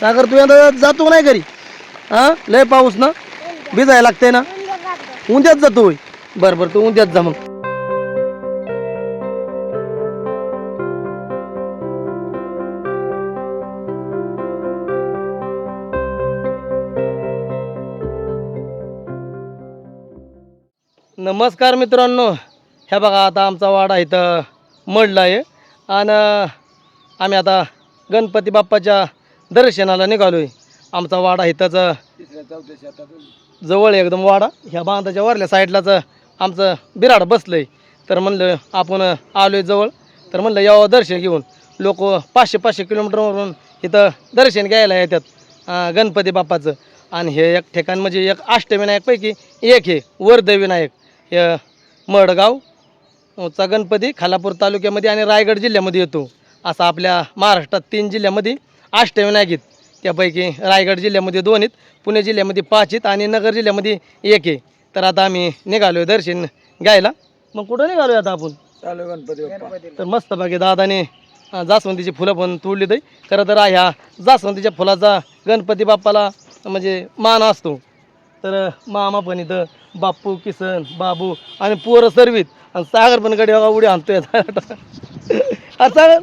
सागर तू यंदा जातो नाही घरी? हा? लय पाऊस ना? भिजायला लागतंय ना? उद्याच जातो होय. बरं बरं तू उद्याच जा मग. नमस्कार मित्रांनो. ह्या बघा आता आमचा वाडा इथं मडला आहे आणि आम्ही आता गणपती बाप्पाच्या दर्शनाला निघालो आहे आमचा वाडा इथंच जवळ आहे एकदम वाडा. ह्या बांधाच्या वरल्या साईडलाच आमचं बिराड बसलं आहे तर म्हणलं आपण आलो आहे जवळ. तर म्हणलं यावं दर्शन घेऊन. लोक पाचशे पाचशे किलोमीटरवरून इथं दर्शन घ्यायला येतात गणपती बाप्पाचं. आणि हे एक ठिकाण म्हणजे एक अष्टविनायकपैकी एक हे वर्धविनायक. हे मडगाव चा गणपती खालापूर तालुक्यामध्ये आणि रायगड जिल्ह्यामध्ये येतो. असा आपल्या महाराष्ट्रात तीन जिल्ह्यामध्ये अष्टविनायक आहेत त्यापैकी रायगड जिल्ह्यामध्ये दोन आहेत पुणे जिल्ह्यामध्ये पाच आहेत आणि नगर जिल्ह्यामध्ये एक आहे. तर आता आम्ही निघालो आहे दर्शन घ्यायला. मग कुठं निघालो आता आपण? चालू गणपती तर मस्त बाकी दादाने अं, जास्वंदीची फुलं पण तोडली ते खरं तर ह्या जास्वंदीच्या फुलाचा गणपती बाप्पाला म्हणजे मान असतो. तर मामा पण इथं बाप्पू किसन बाबू आणि पोरं सर्वित आणि सागर पण गडी उडी आणतोय. आता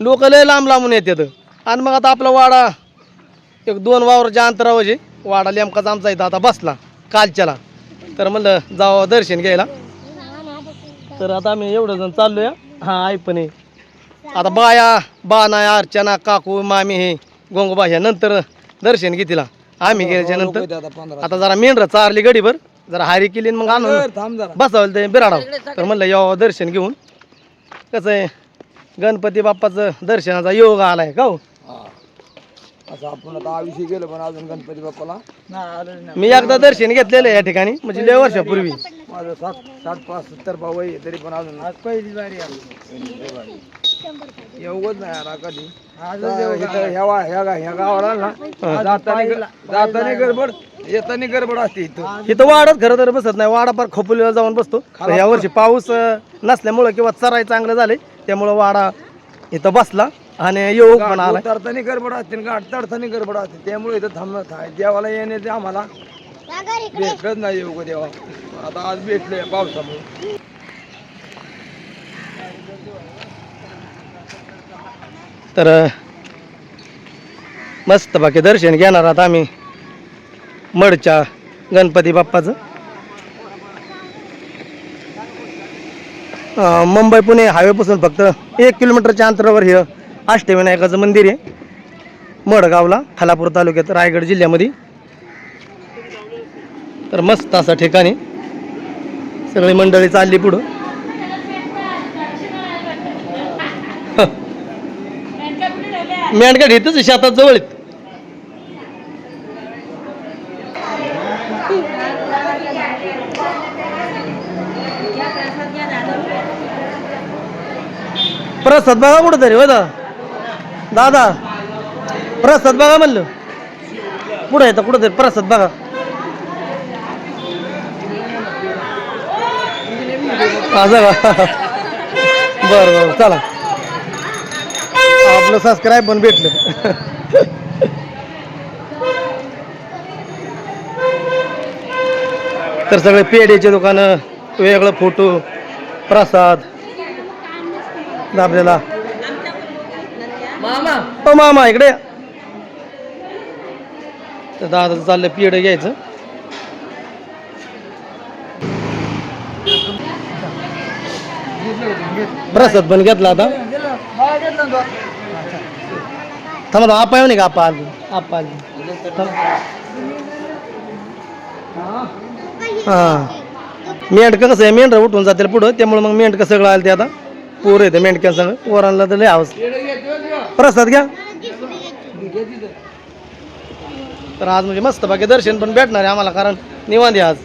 लोक लय लांब लांबून येतात आणि मग आता आपला वाडा एक दोन वावरच्या अंतरावर वाडा लेमकाच आमचा इथं आता बसला कालच्याला तर म्हणलं जावं दर्शन घ्यायला तर आता आम्ही एवढं जण चाललोय हा आई पण आहे आता बाया बाना अर्चना काकू मामी हे गोंगोबा ह्या नंतर दर्शन घेतीला आम्ही गेल्याच्यानंतर आता जरा मेंढर चारली गडीभर जरा हारी केली आणि मग आणून बसावं बसावलं ते बिराडाव तर म्हणलं यावं दर्शन घेऊन कसं आहे गणपती बाप्पाचं दर्शनाचा योग आलाय का हो? हा. असं आपण आता आयुष्य गेलो पण अजून गणपती बाप्पाला? मी एकदा दर्शन घेतलेलं आहे या ठिकाणी म्हणजे लय वर्षापूर्वी. माझं सात सात पाच सत्तर भाऊ आहे तरी पण अजून आज पहिली बारी येऊच नाही आला कधी तर इथं ह्या वा- ह्या गा- ह्या गावाला ना जाताना जाताना गडबड येताना गडबड असते इथं. इथं वाढत खरं तर बसत नाही वाडा पार खोपोलीला जाऊन बसतो. तर ह्या वर्षी पाऊस अं, नसल्यामुळं किंवा चराय चांगलं झालंय. त्यामुळं वाडा इथं बसला आणि योग पण आला उतरताना गडबड असते गाठ चढताना गडबड असते त्यामुळे इथं थांबत आहे देवाला येण्याचे आम्हाला भेटत नाही येऊ देवा. आता आज भेटलोय पावसामुळे. तर मस्त बाकी दर्शन घेणार आता आम्ही. मडच्या गणपती बाप्पाचं. मुंबई पुणे हायवेपासून फक्त एक किलोमीटरच्या अंतरावर हे अष्टविनायकाचं मंदिर आहे. मडगावला खालापूर तालुक्यात रायगड जिल्ह्यामध्ये. तर मस्त असं ठिकाणी सगळी मंडळी चालली पुढं. मेंढका घेतच शेतात जवळ आहेत. प्रसाद बघा कुठं तरी हो दादा दादा प्रसाद बघा म्हणलं. पुढं येतं कुठं तरी प्रसाद बघा. असं का बरं बरं चला. आपलं सबस्क्राईब पण भेटलं. तर सगळे पेढेचे दुकानं वेगळं फोटो प्रसाद. दाबलेला मामा. हो मामा इकडे. तर दादा चाललं पेढे घ्यायचं. प्रसाद पण घेतला आता. थांबा थांबा, आपा येऊ नये का? आपा आली आपा आली. हां. मेंढकं कसं आहे? मेंढरं उठून जातील पुढं त्यामुळे मग मेंढकं सगळं आलं ते आता. पोर येते मेंढक्या सगळं पोरांना तर लय आवाज. प्रसाद घ्या. तर आज म्हणजे मस्त बाकी दर्शन पण भेटणार आहे आम्हाला कारण निवांत आज.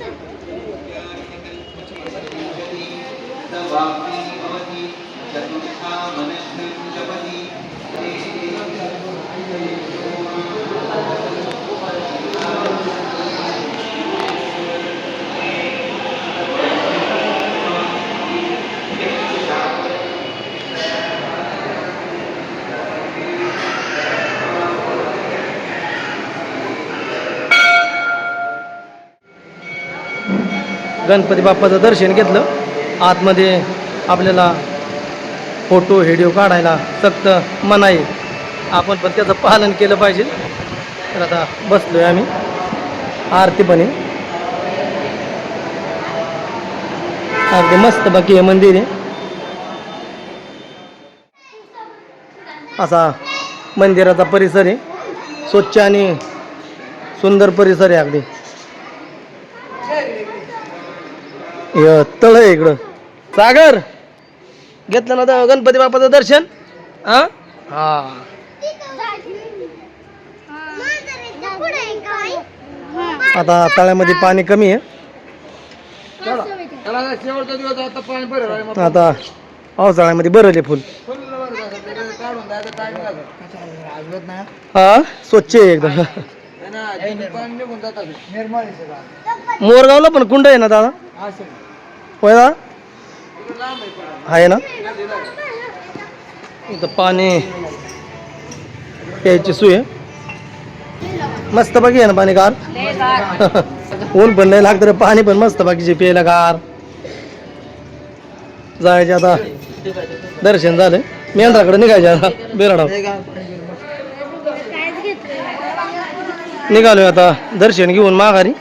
गणपती बाप्पाचं दर्शन घेतलं. आतमध्ये आपल्याला फोटो व्हिडिओ काढायला सक्त मनाई. आपण पण त्याचं पालन केलं पाहिजे. तर आता बसलोय आम्ही. आरती पण अगदी मस्त बाकी हे मंदिर आहे. असा मंदिराचा परिसर आहे. स्वच्छ आणि सुंदर परिसर आहे अगदी. हे तळ आहे इकडं. सागर! घेतलं ना आता गणपती बाप्पाचं दर्शन? हा हा. आता तळ्यामध्ये पाणी कमी आहे. चला. चला आता शेवटचा दिवस आहे, आता पाणी बरं आहे, मग आता पावसाळ्यामध्ये बरं फुल. फुल बरं झालं, त्याला काढून द्यायचं time लागेल. हा स्वच्छ आहे एकदम ना, पाणी निघून. मोरगावला पण कुंड आहे ना दादा? पळा होय आहे ना? इथं पाणी प्यायची सोय. आहे. मस्त बाकी आहे ना पाणी गार? ऊन पण नाही लागतं रे, पाणी पण मस्त बाकीचे प्यायला गार. जायचे आता. दर्शन झालं मेंढराकडे निघायचे आता बेराडा. निघालोय आता. दर्शन घेऊन माघारी.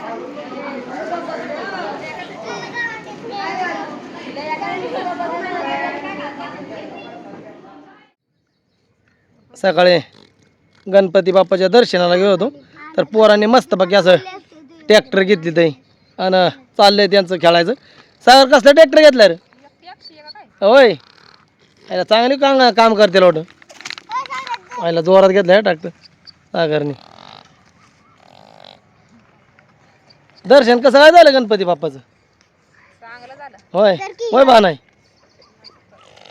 सकाळी गणपती बाप्पाच्या दर्शनाला गेलो होतो. तर पोरांनी मस्त बाकी असं ट्रॅक्टर घेतली ते आणि चाललंय त्यांचं खेळायचं. सागर कसलं ट्रॅक्टर घेतलं रे? होय. याला चांगली काम काम करते लोट आयला जोरात घेतलं ट्रॅक्टर. सागरने. दर्शन कसं काय झालं गणपती बाप्पाचं? होय. होय बा नाही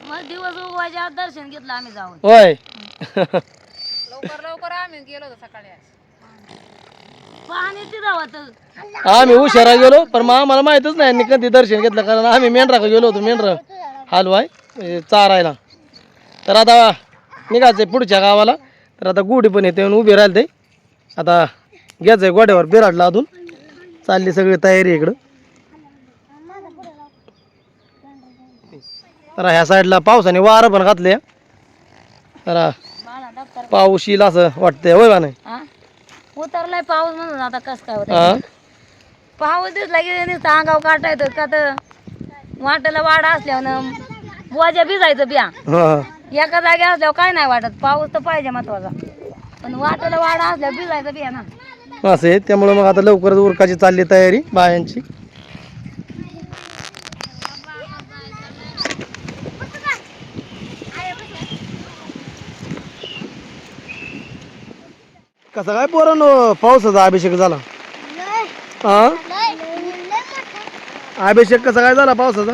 मग दिवस उगवायच्या आत दर्शन घेतलं आम्ही जाऊन. होय. लवकर लवकर आम्ही गेलो होतो सकाळी पाणी तिथं होतं आम्ही उशिरा गेलो पण मग आम्हाला माहितच नाही यांनी कधी दर्शन घेतलं कारण आम्ही मेंढराकडे गेलो होतो मेंढर हलवाय म्हणजे चारायला. तर आता निघायचंय पुढच्या गावाला. तर आता गुढी पण येते उभी राहिली ते आता घ्यायचंय गोड्यावर बिराडला अजून चालली सगळी तयारी इकडं. तर ह्या साईडला पावसाने वारं पण घातले. तर पाऊस येईल असं वाटतंय होय बा नाही? हा? उतरलाय पाऊस म्हणून आता कस काय होत पाऊस दिसला की नुसतं अंगाव काटा येतो का तर वाटेला वाडा असल्यावर बोजा भिजायचं बिया. एका जागी असल्यावर काय नाही वाटत पाऊस तर पाहिजे महत्त्वाचा. पण वाटेला वाडा असल्यावर भिजायचं बिया ना. असं आहे त्यामुळं मग आता लवकरच उरकाची चालली तयारी बायांची. कसा काय पोरांनो पावसाचा अभिषेक झाला? हा अभिषेक कसा काय झाला पावसाचा?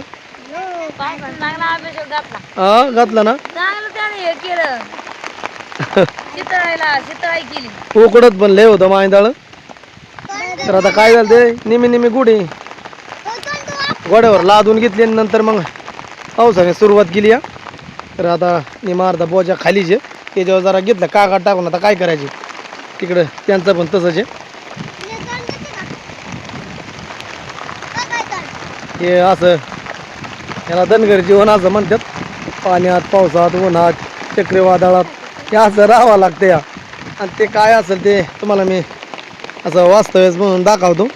हा घातला. ना? उकडत पण लय होतं मायंदाळ तर आता काय झालं ते? निमी निमी गुढी. गोड्यावर लादून घेतली आणि नंतर मग पावसाने सुरुवात केली या तर आता निमा अर्धा बोजा खालीच त्याच्यावर जरा घेतलं काका टाकून आता काय करायचे? तिकडं त्यांचं पण तसंच आहे. हे असं याला धनगर जीवन असं म्हणतात. पाण्यात पावसात उन्हात चक्रीवादळात हे असं राहावं लागतं या. आणि ते काय असेल ते तुम्हाला मी असं वास्तव्यच म्हणून दाखवतो.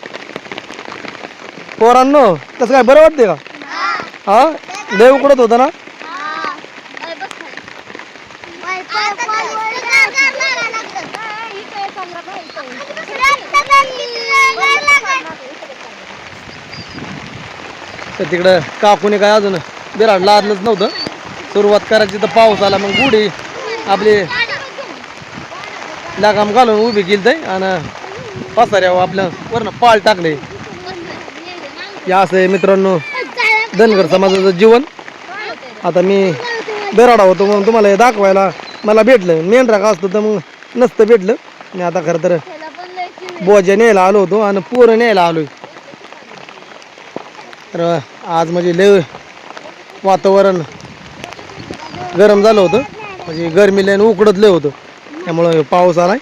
पोरांनो कसं काय बरं वाटते का? हा. लय उकडत होतं ना? तर तिकडं काकूने काय अजून बिराड लादलंच नव्हतं. सुरुवात करायची तर पाऊस आला मग गुढी आपली लगाम घालून उभी केली ते आणि पसाऱ्यावर आपलं वरनं पाळ टाकले. हे असं आहे मित्रांनो धनगर समाजाचं जीवन. आता मी बेराडा होतो म्हणून तुम्हाला हे दाखवायला मला भेटलं. मेंढरा का असतं तर मग नसतं भेटलं. आणि आता खरं तर बोजा न्यायला आलो होतो आणि पोरं न्यायला आलोय. तर आज म्हणजे लय वातावरण गरम झालं होतं. म्हणजे गरमी लय उकडत लय होतं. त्यामुळं हे पाऊस आलाय.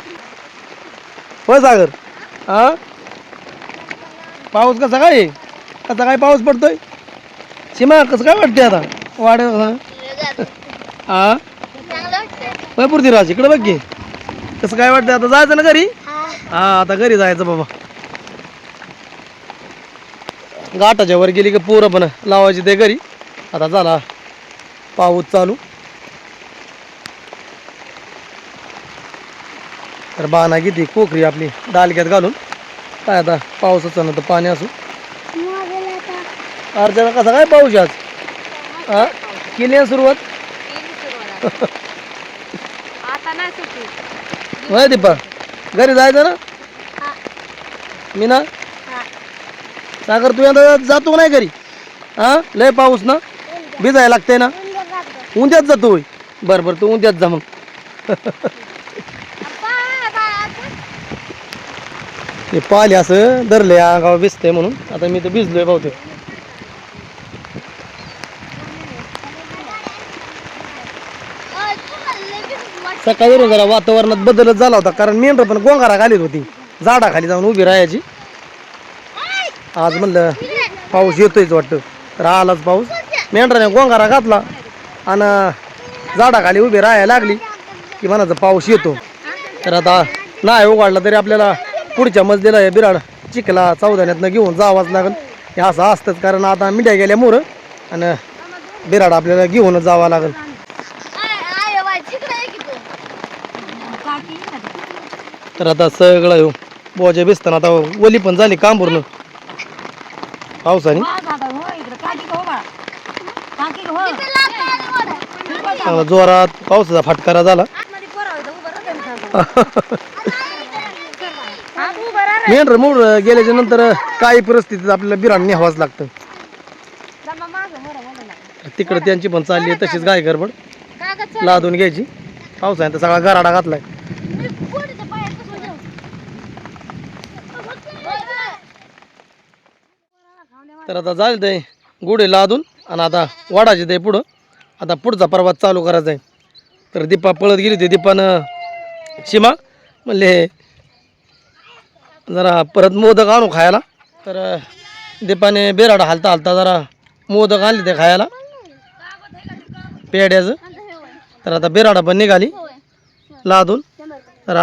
होय सागर? हा पाऊस कसा काय? कसा काय पाऊस पडतोय? सीमा कसं काय वाटते आता? वाढ हा? होय पृथ्वीराज इकडे बघ की. कसं काय वाटतं आता जायचं ना घरी? हा आता घरी जायचं बाबा. घाटाच्या वर गेली की पोरं पण लावायची ते घरी. आता झाला पाऊस चालू. तर बाणा किती कोकरी आपली डालक्यात घालून. काय आता पावसाचं ना तर पाणी असू. अर्जाला कसा काय पाऊस आज? हा? केली आहे सुरुवात? होय दीपा घरी जायचं ना? मी ना सागर तू यंदा जातो नाही घरी? हा? लय पाऊस ना? भिजायला लागते ना? उद्याच जातो होय. बरं बरं तू उद्याच जा मग. ते पाले असं धरले अंगावर भिजते म्हणून. आता मी तर भिजलोय बहुतेक. सकाळी जरा वातावरणात बदलच झाला होता कारण मेंढर पण गोंगारा घालीत होती. झाडाखाली जाऊन उभी राहायची. आज म्हणलं पाऊस येतोयच वाटतं. तर आलाच पाऊस. मेंढराने गोंगारा घातला आणि झाडाखाली उभी राहायला लागली की म्हणायचं पाऊस येतो. तर आता नाही उघडला तरी आपल्याला पुढच्या मजलीला हे बिराड चिखला चौदाण्यातनं घेऊन जावंच लागेल. हे असं असतंच कारण आता मिठ्या गेल्या मोरं आणि बिराड आपल्याला घेऊनच जावं लागेल. तर आता सगळं येऊ. बोजा भिजताना आता ओली पण झाली काम कांबूरनं. पावसाने? चांगला जोरात पावसाचा फटकारा झाला. मेंढर मूळ गेल्याच्यानंतर काही परिस्थितीत आपल्याला बिराड न्यावाच लागतं. तिकडं त्यांची पण चालली आहे तशीच गाय गडबड लादून घ्यायची. पावसाने तर सगळा गराडा घातलाय. तर आता झालं ते गुढे लादून आणि आता वाढायचे ते पुढं. आता पुढचा प्रवास चालू करायचा आहे. तर दीपा पळत गेली होती दीपानं सीमा म्हणले जरा परत मोदक आणू खायला. तर दीपाने बेराडा हालता हालता जरा मोदक आणले ते खायला. पेड्याचं तर आता बेराडा पण निघाली. लादून तर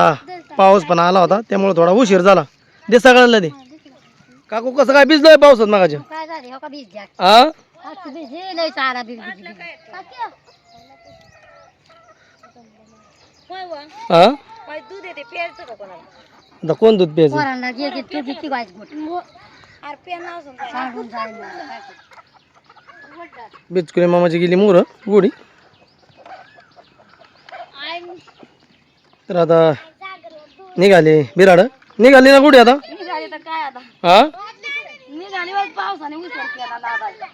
पाऊस पण आला होता त्यामुळे थोडा उशीर झाला. दे सगळ्यांना दे काकू कसं काय भिजलोय पावसात मागाच्या? काय झाले हो का बीज द्या हे लय चारा बीज बीज हा. काय दूध येते प्यायचं का कोणाला? आता कोण दूध प्यायचं? पोरांना जे जे तू किती गायच गोट अरे पेन सांगून जाईल बिचकुले मामाची गेली मोर गोडी तर आता निघाली बिराड. निघाली ना गुढी आता? निघाली तर काय आता? हा? निघाली वाज पावसाने उचल केला लागायला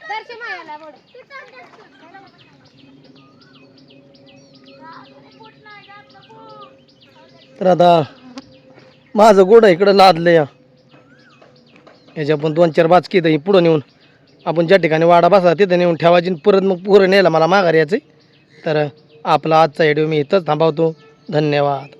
तर आता माझं गोड इकडं लादलं या ह्याच्या पण दोन चार बाचकी तर पुढं नेऊन आपण ज्या ठिकाणी वाडा बसा तिथं नेऊन ठेवायची परत मग पुरं नेलं मला माघार यायचं तर आपला आजचा व्हिडिओ मी इथंच थांबवतो. धन्यवाद.